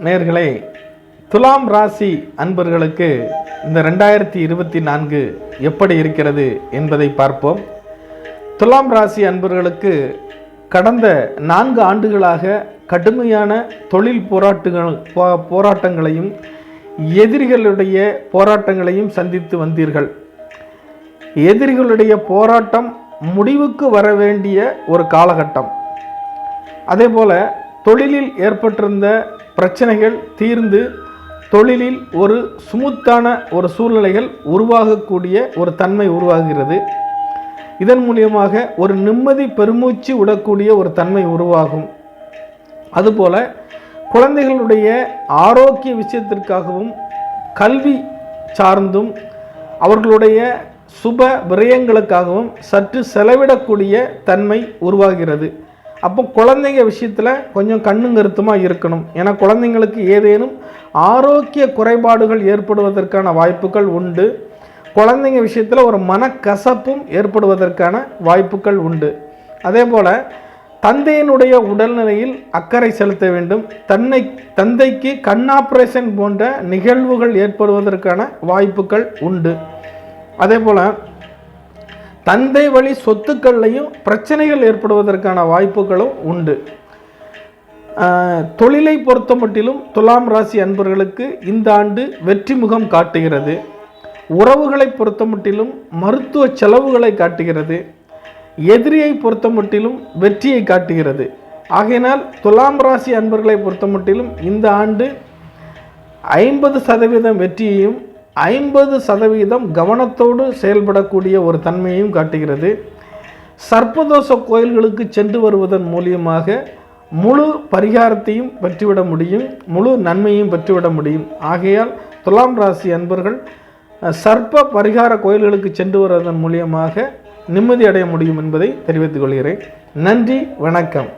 நேர்களே துலாம் ராசி அன்பர்களுக்கு இந்த ரெண்டாயிரத்தி இருபத்தி நான்கு எப்படி இருக்கிறது என்பதை பார்ப்போம். துலாம் ராசி அன்பர்களுக்கு கடந்த நான்கு ஆண்டுகளாக கடுமையான தொழில் போராட்டங்கள் போ- போராட்டங்களையும் எதிரிகளுடைய போராட்டங்களையும் சந்தித்து வந்தீர்கள். எதிரிகளுடைய போராட்டம் முடிவுக்கு வர வேண்டிய ஒரு காலகட்டம். அதே போல் தொழிலில் ஏற்பட்டிருந்த பிரச்சனைகள் தீர்ந்து தொழிலில் ஒரு சுமுத்தான ஒரு சூழ்நிலைகள் உருவாகக்கூடிய ஒரு தன்மை உருவாகிறது. இதன் மூலியமாக ஒரு நிம்மதி பெருமூச்சு விடக்கூடிய ஒரு தன்மை உருவாகும். அதுபோல குழந்தைகளுடைய ஆரோக்கிய விஷயத்திற்காகவும் கல்வி சார்ந்தும் அவர்களுடைய சுப விரயங்களுக்காகவும் சற்று செலவிடக்கூடிய தன்மை உருவாகிறது. அப்போ குழந்தைங்க விஷயத்தில் கொஞ்சம் கண்ணும் கருத்துமாக இருக்கணும். ஏன்னா குழந்தைங்களுக்கு ஏதேனும் ஆரோக்கிய குறைபாடுகள் ஏற்படுவதற்கான வாய்ப்புகள் உண்டு. குழந்தைங்க விஷயத்தில் ஒரு மனக்கசப்பும் ஏற்படுவதற்கான வாய்ப்புகள் உண்டு. அதே போல் தந்தையினுடைய உடல்நிலையில் அக்கறை செலுத்த வேண்டும். தன்னை தந்தைக்கு கண் ஆப்ரேஷன் போன்ற நிகழ்வுகள் ஏற்படுவதற்கான வாய்ப்புகள் உண்டு. அதே போல் தந்தை வழி சொத்துக்கள்லையும் பிரச்சனைகள் ஏற்படுவதற்கான வாய்ப்புகளும் உண்டு. தொழிலை பொறுத்த மட்டிலும் துலாம் ராசி அன்பர்களுக்கு இந்த ஆண்டு வெற்றி முகம் காட்டுகிறது. உறவுகளை பொறுத்த மட்டிலும் மருத்துவ செலவுகளை காட்டுகிறது. எதிரியை பொறுத்த மட்டிலும் வெற்றியை காட்டுகிறது. ஆகையினால் துலாம் ராசி அன்பர்களை பொறுத்த மட்டிலும் இந்த ஆண்டு ஐம்பது சதவீதம் வெற்றியையும் ஐம்பது சதவீதம் கவனத்தோடு செயல்படக்கூடிய ஒரு தன்மையையும் காட்டுகிறது. சர்ப்பதோஷ கோயில்களுக்கு சென்று வருவதன் மூலியமாக முழு பரிகாரத்தையும் பெற்றுவிட முடியும் முழு நன்மையும் பெற்றுவிட முடியும். ஆகையால் துலாம் ராசி அன்பர்கள் சர்ப்ப பரிகார கோயில்களுக்கு சென்று வருவதன் மூலியமாக நிம்மதி அடைய முடியும் என்பதை தெரிவித்துக் கொள்கிறேன். நன்றி வணக்கம்.